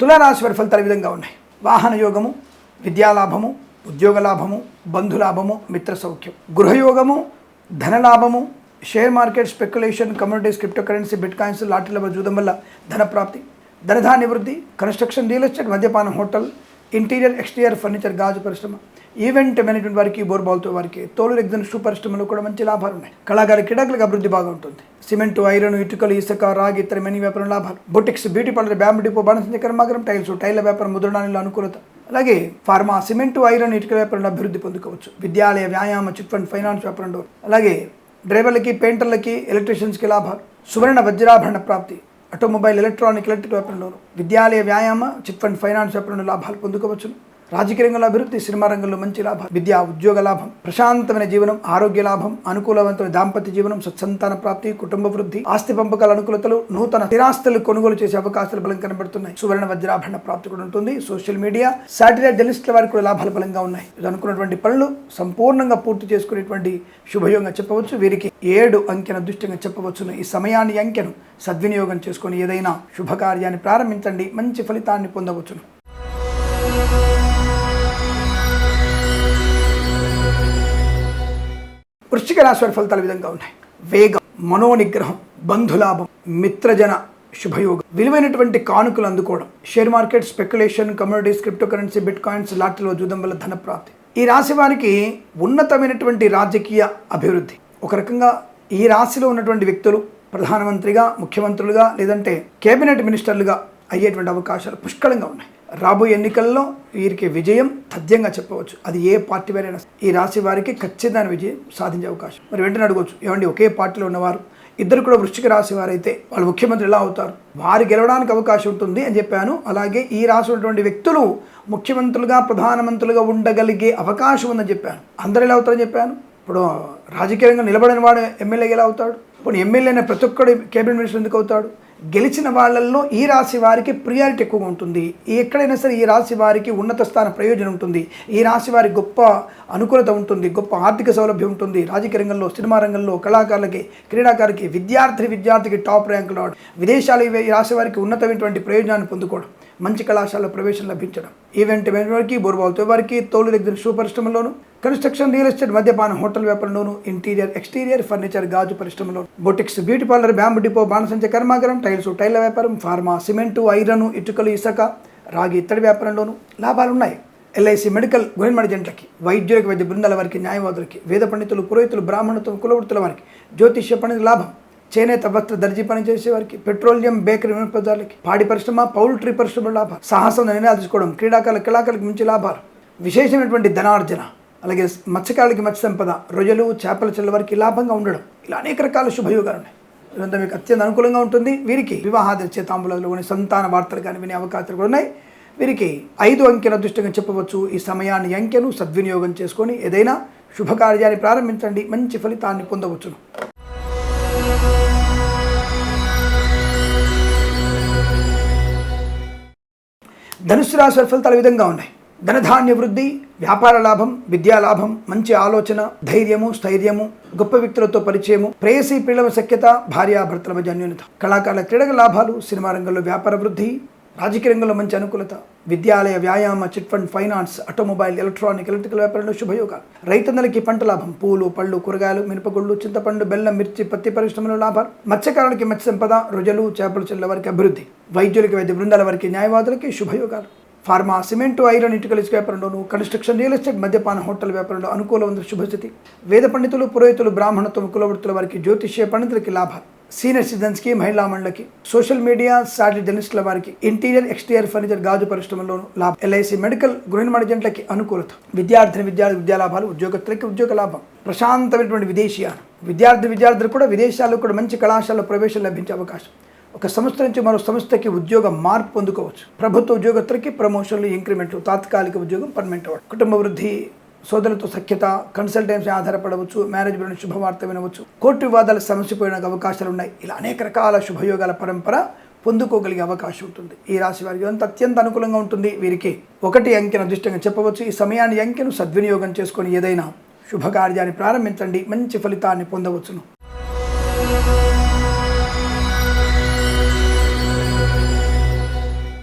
తులారాశి వారి ఫలితాలు విధంగా ఉన్నాయి. వాహన యోగము విద్యాలాభము ఉద్యోగ లాభము బంధులాభము మిత్ర సౌఖ్యం గృహయోగము ధనలాభము share market speculation communities crypto currency bitcoins లాటరీల చూడడం వల్ల ధన ప్రాప్తి ధనధాన్య వృద్ధి కన్స్ట్రక్షన్ రియల్ ఎస్టేట్ మద్యపానం హోటల్ ఇంటీరియర్ ఎక్స్టీరియర్ ఫర్నిచర్ గాజు పరిశ్రమ. ఈవెంట్ మేనేజ్మెంట్ వారికి బోర్బాల్తో వారికి తోలు ఎగ్జన్ షూ పరిశ్రమలో కూడా మంచి లాభాలు ఉన్నాయి. కళాకార క్రీడాకులకు అభివృద్ధి బాగా ఉంటుంది సిమెంట్ ఐరన్ ఇటుకలు ఇసుక రాగి ఇతర మెనీ వ్యాపారం లాభాలు. Boutiques beauty parlour bamboo depot బాణసంచ కర్మాగరం టైల్స్ టైల్ల వ్యాపారం ముద్రణాలలో అనుకూలత. అలాగే ఫార్మా సిమెంట్ ఐరన్ ఇటుక వ్యాపారంలో అభివృద్ధి పొందుకోవచ్చు. విద్యాలయ వ్యాయామ చిట్ ఫండ్ ఫైనాన్స్ వ్యాపారంలో. అలాగే డ్రైవర్లకి పెయింటర్లకి ఎలక్ట్రీషియన్స్కి లాభాలు సువర్ణ వజ్రాభరణ ప్రాప్తి ఆటోమొబైల్ ఎలక్ట్రానిక్ ఎలక్ట్రిక్ వ్యాపారంలోను విద్యాలయ వ్యాయామ చిట్ ఫండ్ ఫైనాన్స్ వ్యాపారంలో లాభాలు పొందుకోవచ్చును. రాజకీయ రంగంలో అభివృద్ధి సినిమా రంగంలో మంచి లాభం విద్యా ఉద్యోగ లాభం ప్రశాంతమైన జీవనం ఆరోగ్య లాభం అనుకూలవంతమైన దాంపత్య జీవనం సత్సంతాన ప్రాప్తి కుటుంబ వృద్ధి ఆస్తి పంపకాల అనుకూలతలు నూతన స్థిరాస్తులు కొనుగోలు చేసే అవకాశాలు బలం కనబడుతున్నాయి. సువర్ణ వజ్రాభరణ ప్రాప్తి కూడా ఉంటుంది. సోషల్ మీడియా సాటిలైట్ జర్నలిస్టుల వారికి కూడా లాభాలు బలంగా ఉన్నాయి. అనుకున్నటువంటి పనులు సంపూర్ణంగా పూర్తి చేసుకునేటువంటి శుభయోగంగా చెప్పవచ్చు. వీరికి ఏడు అంకెన అదృష్టంగా చెప్పవచ్చును. ఈ సమయాన్ని అంకెను సద్వినియోగం చేసుకొని ఏదైనా శుభకార్యాన్ని ప్రారంభించండి. మంచి ఫలితాన్ని పొందవచ్చును. వృశ్చిక రాశి వారి ఫలితాలు విధంగా ఉన్నాయి. వేగం మనోనిగ్రహం బంధులాభం మిత్రజన శుభయోగం. విలువైనటువంటి కానుకలు అందుకోవడం share market speculation communities crypto currency bitcoins లాటరీలో జూదం వల్ల ధన ప్రాప్తి. ఈ రాశి వారికి ఉన్నతమైనటువంటి రాజకీయ అభివృద్ధి. ఒక రకంగా ఈ రాశిలో ఉన్నటువంటి వ్యక్తులు ప్రధానమంత్రిగా ముఖ్యమంత్రులుగా లేదంటే కేబినెట్ మినిస్టర్లుగా అయ్యేటువంటి అవకాశాలు పుష్కలంగా ఉన్నాయి. రాబోయే ఎన్నికల్లో వీరికి విజయం తథ్యంగా చెప్పవచ్చు. అది ఏ పార్టీ వారైనా ఈ రాశి వారికి ఖచ్చితమైన విజయం సాధించే అవకాశం. మరి వెంటనే అడగవచ్చు ఏమండి ఒకే పార్టీలో ఉన్నవారు ఇద్దరు కూడా వృశ్చిక రాశి వారైతే వాళ్ళు ముఖ్యమంత్రి ఎలా అవుతారు? వారు గెలవడానికి అవకాశం ఉంటుంది అని చెప్పాను. అలాగే ఈ రాశి ఉన్నటువంటి వ్యక్తులు ముఖ్యమంత్రులుగా ప్రధానమంత్రులుగా ఉండగలిగే అవకాశం ఉందని చెప్పాను. అందరు ఎలా అవుతారని చెప్పాను. ఇప్పుడు రాజకీయంగా నిలబడిన వాడు ఎమ్మెల్యే ఎలా అవుతాడు? ఇప్పుడు ఎమ్మెల్యే అయిన ప్రతి ఒక్కడు కేబినెట్ మినిస్టర్ ఎందుకు అవుతాడు? గెలిచిన వాళ్ళల్లో ఈ రాశి వారికి ప్రియారిటీ ఎక్కువగా ఉంటుంది. ఎక్కడైనా సరే ఈ రాశి వారికి ఉన్నత స్థాన ప్రయోజనం ఉంటుంది. ఈ రాశి వారికి గొప్ప అనుకూలత ఉంటుంది. గొప్ప ఆర్థిక సౌలభ్యం ఉంటుంది. రాజకీయ రంగంలో సినిమా రంగంలో కళాకారులకి క్రీడాకారులకి విద్యార్థి విద్యార్థికి టాప్ ర్యాంకులు రావడం విదేశాలు ఈ రాశి వారికి ఉన్నతమైనటువంటి ప్రయోజనాన్ని పొందుకోవడం. మంచి కళాశాలలో ప్రవేశం లభించడం. ఈవెంట్ వారికి బోర్బాల్తో వారికి తోలు దగ్గర షూ పరిశ్రమలోను కన్స్ట్రక్షన్ రియల్ ఎస్టేట్ మద్యపాన హోటల్ వ్యాపారంలోను ఇంటీరియర్ ఎక్స్టీరియర్ ఫర్నిచర్ గాజు పరిశ్రమలో boutiques beauty parlour bamboo depot బాణసంచ కర్మాగారం టైల్స్ టైల్ల వ్యాపారం ఫార్మా సిమెంటు ఐరన్ ఇటుకలు ఇసుక రాగి ఇత్తడి వ్యాపారంలోను లాభాలు ఉన్నాయి ఎల్ఐసి మెడికల్ గవర్నమెంట్ జంటలకి వైద్యులకి వైద్య బృందాల వారికి న్యాయవాదులకి వేద పండితులు పురోహితులు బ్రాహ్మణత్వం కులవృత్తుల వారికి జ్యోతిష్య పండితుల లాభం. చేనేత వస్త్ర దర్జీ పనిచేసే వారికి పెట్రోలియం బేకరీ వినియోగదారులకి పాడి పరిశ్రమ పౌల్ట్రీ పరిశ్రమ లాభాలు సాహసం నిర్ణయాలు తీసుకోవడం క్రీడాకారుల కళాకారులకు మంచి లాభాలు. విశేషమైనటువంటి ధనార్జన అలాగే మత్స్యకారులకి మత్స్య సంపద రొయ్యలు చేపల చెల్ల వారికి లాభంగా ఉండడం. ఇలా అనేక రకాల శుభయోగాలు ఉన్నాయి. ఇదంతా మీకు అత్యంత అనుకూలంగా ఉంటుంది. వీరికి వివాహాది చేతాంబులలో కానీ సంతాన వార్తలు కానీ వినే అవకాశాలు కూడా ఉన్నాయి. వీరికి ఐదు అంకెల అదృష్టంగా చెప్పవచ్చు. ఈ సమయాన్ని అంకెను సద్వినియోగం చేసుకొని ఏదైనా శుభకార్యాన్ని ప్రారంభించండి. మంచి ఫలితాన్ని పొందవచ్చును. ధనుసు రాశి ఫలితాలు విధంగా ఉన్నాయి. ధనధాన్య వృద్ధి వ్యాపార లాభం విద్యా లాభం మంచి ఆలోచన ధైర్యము స్థైర్యము గొప్ప వ్యక్తులతో పరిచయము ప్రేయసీ పిల్లల శక్యత భార్యాభర్తల మధ్య అన్యోన్యత. కళాకారుల క్రీడల లాభాలు సినిమా రంగంలో వ్యాపార వృద్ధి రాజకీయ రంగంలో మంచి అనుకూలత విద్యాలయ వ్యాయామ chit fund finance automobile electronic electrical వ్యాపారంలో శుభయోగాలు. రైతన్నలకి పంట లాభం పూలు పళ్ళు కూరగాయలు మినపగుళ్ళు చింతపండు బెల్లం మిర్చి పత్తి పరిశ్రమలో లాభాలు. మత్స్యకారులకి మత్స్య సంపద రొజలు చేపలు చెల్ల వారికి అభివృద్ధి. వైద్యులకి వైద్య బృందాల వారికి న్యాయవాదులకి శుభయోగాలు. ఫార్మా సిమెంట్ ఐరన్ ఇటుకల ఇసుక వ్యాపారంలోను కన్స్ట్రక్షన్ రియల్ ఎస్టేట్ మద్యపాన హోటల్ వ్యాపారంలో అనుకూలమైన శుభస్థితి. వేద పండితులు పురోహితులు బ్రాహ్మణత్వం కులవృత్తుల వారికి జ్యోతిష్య పండితులకి లాభాలు. సీనియర్ సిటిజన్స్కి మహిళా మండలకి సోషల్ మీడియా సాటిలైట్ జర్నలిస్టుల వారికి ఇంటీరియర్ ఎక్స్టీరియర్ ఫర్నిచర్ గాజు పరిశ్రమలోను లాభం. ఎల్ఐసి మెడికల్ గృహ నిర్మాణ జంటలకి అనుకూలత. విద్యార్థిని విద్యార్థి విద్యా లాభాలు ఉద్యోగస్తులకి ఉద్యోగ లాభం. ప్రశాంతమైనటువంటి విదేశీయాలు విద్యార్థి విద్యార్థులు కూడా విదేశాల్లో కూడా మంచి కళాశాలలో ప్రవేశం లభించే అవకాశం. ఒక సంస్థ నుంచి మరో సంస్థకి ఉద్యోగ మార్పు పొందుకోవచ్చు. ప్రభుత్వ ఉద్యోగస్తులకి ప్రమోషన్లు ఇంక్రిమెంట్లు తాత్కాలిక ఉద్యోగం పర్మనెంట్ అవ్వడం కుటుంబ వృద్ధి సోదరులతో సఖ్యత కన్సల్టెన్సీ ఆధారపడవచ్చు మ్యారేజ్ గురించి శుభవార్త వినవచ్చు కోర్టు వివాదాలు సమస్యపోయిన అవకాశాలు ఉన్నాయి. ఇలా అనేక రకాల శుభయోగాల పరంపర పొందుకోగలిగే అవకాశం ఉంటుంది. ఈ రాశి వారికి అంత అత్యంత అనుకూలంగా ఉంటుంది. వీరికి ఒకటి అంకెను అదృష్టంగా చెప్పవచ్చు. ఈ సమయాన్ని అంకెను సద్వినియోగం చేసుకొని ఏదైనా శుభకార్యాన్ని ప్రారంభించండి. మంచి ఫలితాన్ని పొందవచ్చును.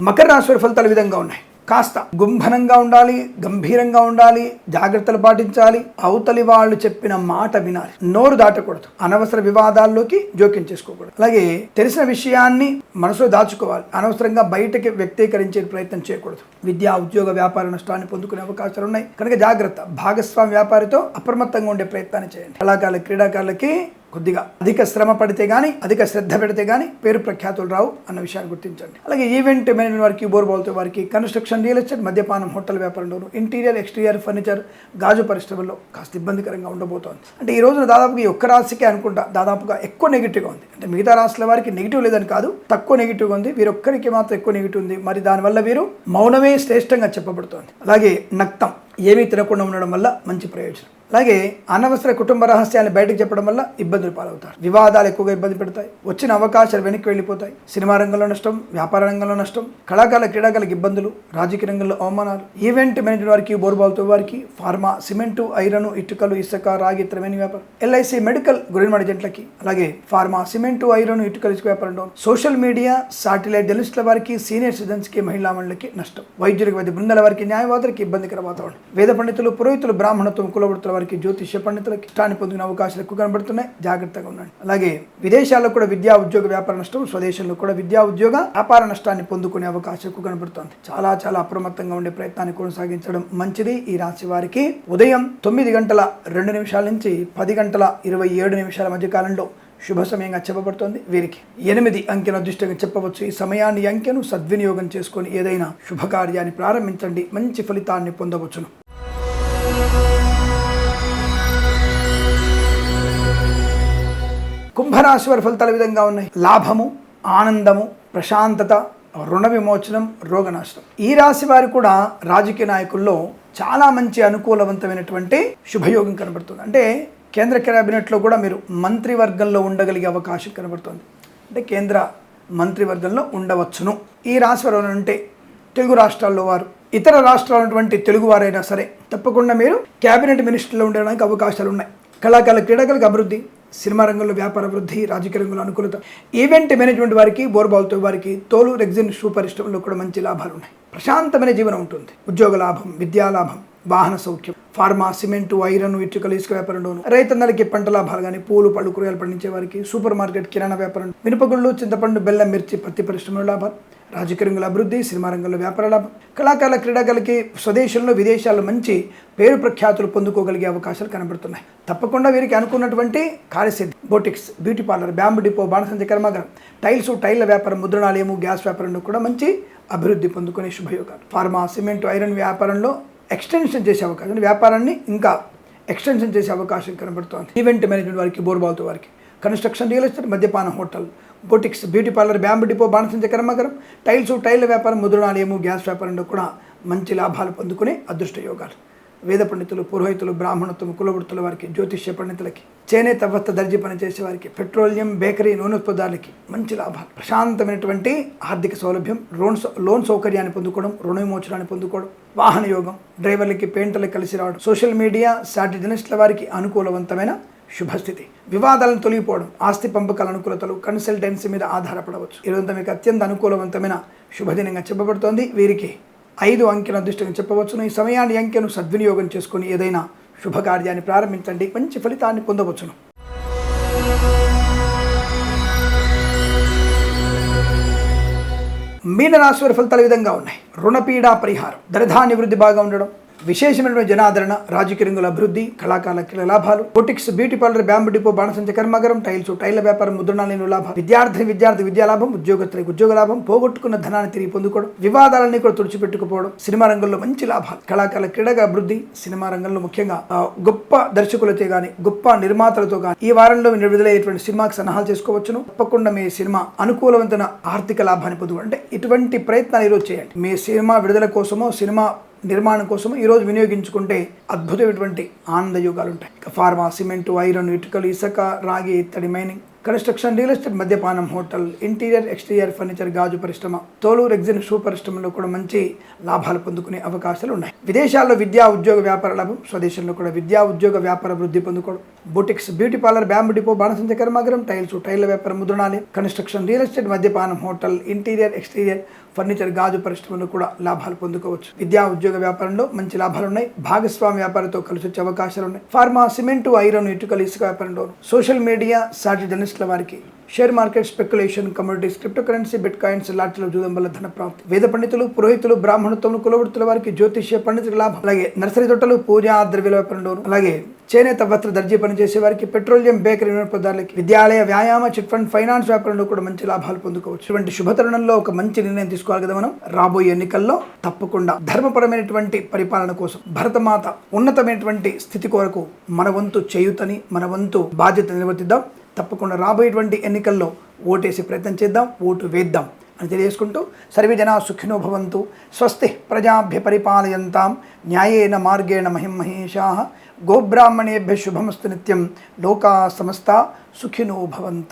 మకర రాశి ఫలితాలు విధంగా ఉన్నాయి. కాస్త గుంభనంగా ఉండాలి గంభీరంగా ఉండాలి జాగ్రత్తలు పాటించాలి అవతలి వాళ్ళు చెప్పిన మాట వినాలి. నోరు దాటకూడదు. అనవసర వివాదాల్లోకి జోక్యం చేసుకోకూడదు. అలాగే తెలిసిన విషయాన్ని మనసులో దాచుకోవాలి. అనవసరంగా బయటకి వ్యక్తీకరించే ప్రయత్నం చేయకూడదు. విద్యా ఉద్యోగ వ్యాపార నష్టాన్ని పొందుకునే అవకాశాలు ఉన్నాయి. కనుక జాగ్రత్త. భాగస్వామి వ్యాపారితో అప్రమత్తంగా ఉండే ప్రయత్నాన్ని చేయండి. కళాకారుల క్రీడాకారులకి కొద్దిగా అధిక శ్రమ పడితే కానీ అధిక శ్రద్ధ పెడితే కానీ పేరు ప్రఖ్యాతులు రావు అన్న విషయాన్ని గుర్తించండి. అలాగే ఈవెంట్ మేనేజ్మెంట్ వారికి బోర్బాల్తో వారికి కన్స్ట్రక్షన్ రియల్ ఎస్టేట్ మద్యపానం హోటల్ వ్యాపారంలోను ఇంటీరియర్ ఎక్స్టీరియర్ ఫర్నిచర్ గాజు పరిశ్రమల్లో కాస్త ఇబ్బందికరంగా ఉండబోతోంది. అంటే ఈ రోజున దాదాపుగా ఈ ఒక్క రాశికే అనుకుంటా దాదాపుగా ఎక్కువ నెగిటివ్గా ఉంది. అంటే మిగతా రాశుల వారికి నెగిటివ్ లేదని కాదు తక్కువ నెగిటివ్గా ఉంది. వీరొక్కరికి మాత్రం ఎక్కువ నెగిటివ్ ఉంది. మరి దానివల్ల వీరు మౌనమే శ్రేష్టంగా చెప్పబడుతోంది. అలాగే నక్తం ఏమీ తినకుండా ఉండడం వల్ల మంచి ప్రయోజనం. అలాగే అనవసర కుటుంబ రహస్యాన్ని బయటకు చెప్పడం వల్ల ఇబ్బందులు పాలవుతారు. వివాదాలు ఎక్కువగా ఇబ్బంది పెడతాయి. వచ్చిన అవకాశాలు వెనక్కి వెళ్ళిపోతాయి. సినిమా రంగంలో నష్టం వ్యాపార రంగంలో నష్టం కళాకారుల క్రీడాకారులకు ఇబ్బందులు రాజకీయ రంగంలో అవమానాలు. ఈవెంట్ మేనేజ్మెంట్ వారికి బోర్బాల్తో వారికి ఫార్మా సిమెంటు ఐరన్ ఇటుకలు ఇసుక రాగి ఇతరమైన వ్యాపారం. ఎల్ఐసి మెడికల్ గురిమడ జంట్లకి అలాగే ఫార్మా సిమెంటు ఐరన్ ఇటుకలు ఇసుక వ్యాపారంలో సోషల్ మీడియా సాటిలైట్ జర్నలిస్టుల వారికి సీనియర్ సిటిజన్స్కి మహిళా మండలికి నష్టం. వైద్యులకు వైద్య బృందాల వారికి న్యాయవాదులకి ఇబ్బందికర వాతావరణం. వేద పండితులు పురోహితులు బ్రాహ్మణత్వం కులవృత్తుల వారికి జ్యోతిష్య పండితులకి ఇష్టాన్ని పొందిన అవకాశాలు ఎక్కువ కనబడుతున్నాయి. జాగ్రత్తగా ఉండండి. అలాగే విదేశాల్లో కూడా విద్యా ఉద్యోగ వ్యాపార నష్టం స్వదేశంలో కూడా విద్యా ఉద్యోగ వ్యాపార నష్టాన్ని పొందుకునే అవకాశం ఎక్కువ కనబడుతుంది. చాలా చాలా అప్రమత్తంగా ఉండే ప్రయత్నాన్ని కొనసాగించడం మంచిది. ఈ రాశి వారికి ఉదయం తొమ్మిది గంటల రెండు నిమిషాల నుంచి పది గంటల ఇరవై ఏడు నిమిషాల మధ్య కాలంలో శుభ సమయంగా చెప్పబడుతోంది. వీరికి ఎనిమిది అంకెను అదృష్టంగా చెప్పవచ్చు. ఈ సమయాన్ని అంకెను సద్వినియోగం చేసుకొని ఏదైనా శుభకార్యాన్ని ప్రారంభించండి. మంచి ఫలితాన్ని పొందవచ్చును. కుంభరాశి వారి ఫలితాలు విధంగా ఉన్నాయి? లాభము ఆనందము ప్రశాంతత రుణ విమోచనం రోగనాశనం. ఈ రాశి వారు కూడా రాజకీయ నాయకుల్లో చాలా మంచి అనుకూలవంతమైనటువంటి శుభయోగం కనబడుతుంది. అంటే కేంద్ర క్యాబినెట్లో కూడా మీరు మంత్రివర్గంలో ఉండగలిగే అవకాశం కనబడుతుంది. అంటే కేంద్ర మంత్రివర్గంలో ఉండవచ్చును. ఈ రాశి వారు అంటే తెలుగు రాష్ట్రాల్లో వారు. ఇతర రాష్ట్రాల ఉన్నటువంటి తెలుగు వారైనా సరే తప్పకుండా మీరు క్యాబినెట్ మినిస్టర్లో ఉండడానికి అవకాశాలు ఉన్నాయి. కళాకారుల క్రీడలకు అభివృద్ధి సినిమా రంగంలో వ్యాపార వృద్ధి రాజకీయ రంగంలో అనుకూలత. ఈవెంట్ మేనేజ్మెంట్ వారికి బోర్బాల్తో వారికి తోలు రెగ్జిన్ షూ పరిశ్రమలో కూడా మంచి లాభాలు ఉన్నాయి ప్రశాంతమైన జీవనం ఉంటుంది. ఉద్యోగ లాభం విద్యా లాభం వాహన సౌఖ్యం ఫార్మా సిమెంటు ఐరన్ ఇటుకలు ఇసుక వ్యాపారంలోను రైతన్నలకి పంట లాభాలు కానీ పూలు పళ్ళు కూరగాయలు పండించే వారికి సూపర్ మార్కెట్ కిరాణా వ్యాపారం మినపగుళ్ళు చింతపండు బెల్లం మిర్చి పత్తి పరిశ్రమల లాభాలు రాజకీయ రంగుల అభివృద్ధి సినిమా రంగంలో వ్యాపార లాభం. కళాకారుల క్రీడాకారులకి స్వదేశంలో విదేశాల్లో మంచి పేరు ప్రఖ్యాతులు పొందుకోగలిగే అవకాశాలు కనబడుతున్నాయి. తప్పకుండా వీరికి అనుకున్నటువంటి కార్యసిద్ధి. Boutiques beauty parlour bamboo depot బాణసంచ కర్మాగారం టైల్స్ టైల్ల వ్యాపారం ముద్రణాలయము గ్యాస్ వ్యాపారంలో కూడా మంచి అభివృద్ధి పొందుకునే శుభయోగాలు. ఫార్మా సిమెంట్ ఐరన్ వ్యాపారంలో ఎక్స్టెన్షన్ చేసే అవకాశం అంటే వ్యాపారాన్ని ఇంకా ఎక్స్టెన్షన్ చేసే అవకాశం కనబడుతోంది. ఈవెంట్ మేనేజ్మెంట్ వారికి బోర్బాల్తో వారికి. కన్స్ట్రక్షన్ రియల్ ఎస్టేట్ మద్యపాన hotel boutiques beauty parlour bamboo depot బాణసంచ కర్మాగారం. టైల్స్ టైల్ వ్యాపారం ముద్రణాలయము గ్యాస్ వ్యాపారంలో కూడా మంచి లాభాలు పొందుకునే అదృష్ట యోగాలు. వేద పండితులు పురోహితులు బ్రాహ్మణత్వం కులవృత్తుల వారికి జ్యోతిష్య పండితులకి చేనేత వస్త దర్జీ పనిచేసే వారికి పెట్రోలియం బేకరీ నూనె ఉత్పదాలకి మంచి లాభాలు. ప్రశాంతమైనటువంటి ఆర్థిక సౌలభ్యం లోన్ లోన్ సౌకర్యాన్ని పొందుకోవడం రుణ విమోచనాన్ని పొందుకోవడం వాహన యోగం డ్రైవర్లకి పెయింటర్లకి కలిసి రావడం సోషల్ మీడియా సాటి జర్నలిస్టుల వారికి అనుకూలవంతమైన శుభస్థితి. వివాదాలను తొలగిపోవడం ఆస్తి పంపకాల అనుకూలతలు కన్సల్టెన్సీ మీద ఆధారపడవచ్చు. ఇదంతా మీకు అత్యంత అనుకూలవంతమైన శుభదినంగా చెప్పబడుతోంది. వీరికి ఐదు అంకెల అదృష్టంగా చెప్పవచ్చును. ఈ సమయాన్ని అంకెను సద్వినియోగం చేసుకుని ఏదైనా శుభకార్యాన్ని ప్రారంభించండి. మంచి ఫలితాన్ని పొందవచ్చును. మీనరాశి వారి ఫలితాలు విధంగా ఉన్నాయి. రుణపీడ పరిహారం. ధనధాన్య వృద్ధి బాగా ఉండడం విశేషమైనటువంటి జనాదరణ రాజకీయ రంగుల అభివృద్ధి కళాకారుల లాభాలు boutiques beauty parlour bamboo depot బాణసంచ కర్మాగారం టైల్స్ టైల్ల వ్యాపారం ముద్రణాలైన లాభం విద్యార్థి విద్యార్థి విద్యా లాభం ఉద్యోగస్తులకు ఉద్యోగ లాభం పోగొట్టుకున్న ధనాన్ని తిరిగి పొందుకోవడం వివాదాలన్నీ కూడా తుడిచిపెట్టుకుపోవడం సినిమా రంగంలో మంచి లాభాలు కళాకారుల క్రీడగా అభివృద్ధి సినిమా రంగంలో ముఖ్యంగా గొప్ప దర్శకులతో కానీ గొప్ప నిర్మాతలతో కానీ ఈ వారంలో మీరు విడుదలయ్యేటువంటి సినిమాకి సన్నాహాలు చేసుకోవచ్చును. తప్పకుండా మీ సినిమా అనుకూలవంతమైన ఆర్థిక లాభాన్ని పొందుకోండి. అంటే ఇటువంటి ప్రయత్నాలు ఈరోజు చేయండి. మీ సినిమా విడుదల కోసమో సినిమా నిర్మాణం కోసం ఈరోజు వినియోగించుకుంటే అద్భుతమైనటువంటి ఆనంద యుగాలు ఉంటాయి ఇక ఫార్మా సిమెంటు ఐరన్ ఇటుకలు ఇసుక రాగి ఇత్తడి మైనింగ్ కన్స్ట్రక్షన్ రియల్ ఎస్టేట్ మద్యపానం హోటల్ ఇంటీరియర్ ఎక్స్టీరియర్ ఫర్నిచర్ గాజు పరిశ్రమ తోలు రెగ్జిన్ షూ పరిశ్రమలో కూడా మంచి లాభాలు పొందుకునే అవకాశాలు ఉన్నాయి. విదేశాల్లో విద్యా ఉద్యోగ వ్యాపార లాభం స్వదేశంలో కూడా విద్యా ఉద్యోగ వ్యాపార వృద్ధి పొందుకోవడం. Boutiques beauty parlour bamboo depot బాణసంచ కర్మాగరం టైల్స్ టైల్ వ్యాపారం ముద్రణాలయం కన్స్ట్రక్షన్ రియల్ ఎస్టేట్ మద్యపానం హోటల్ ఇంటీరియర్ ఎక్స్టీరియర్ ఫర్నిచర్ గాజు పరిశ్రమలో కూడా లాభాలు పొందుకోవచ్చు. విద్యా ఉద్యోగ వ్యాపారంలో మంచి లాభాలు ఉన్నాయి భాగస్వామి వ్యాపారంతో కలిసి వచ్చే అవకాశాలు ఉన్నాయి ఫార్మా సిమెంట్ ఐరన్ ఇటుకలు ఇసుక వ్యాపారంలో సోషల్ మీడియా సాటి జర్నలిస్టుల వారికి. Share market speculation communities crypto currency bitcoins లాటరీల జూదం వల్ల ధన ప్రాప్తి. వేద పండితులు పురోహితులు బ్రాహ్మణత్వములు కులవృత్తుల వారికి జ్యోతిష్య పండితుల లాభం. అలాగే నర్సరీ తోటలు పూజా ద్రవ్యాల వ్యాపారంలోను అలాగే చేనేత వస్త్ర దర్జీ పనిచేసే వారికి పెట్రోలియం బేకరీ వినియోగదారులకి విద్యాలయ వ్యాయామ చిట్ ఫండ్ ఫైనాన్స్ వ్యాపారంలో కూడా మంచి లాభాలు పొందుకోవచ్చు. ఇటువంటి శుభతరుణంలో ఒక మంచి నిర్ణయం తీసుకోవాలి కదా మనం? రాబోయే ఎన్నికల్లో తప్పకుండా ధర్మపరమైనటువంటి పరిపాలన కోసం భరతమాత ఉన్నతమైనటువంటి స్థితి కొరకు మన వంతు చేయుతని మన వంతు బాధ్యత నిర్వర్తిద్దాం. తప్పకుండా రాబోయేటువంటి ఎన్నికల్లో ఓటేసి ప్రయత్నం చేద్దాం ఓటు వేద్దాం అని తెలియజేసుకుంటూ సర్వే జనా సుఖినో భవంతు. స్వస్తి ప్రజాభ్య పరిపాలయంతాం. న్యాయేన మార్గేణ మహిం మహేషా గోబ్రాహ్మణేభ్య శుభమస్తు నిత్యం. లోకా సమస్త సుఖినో భవంతు.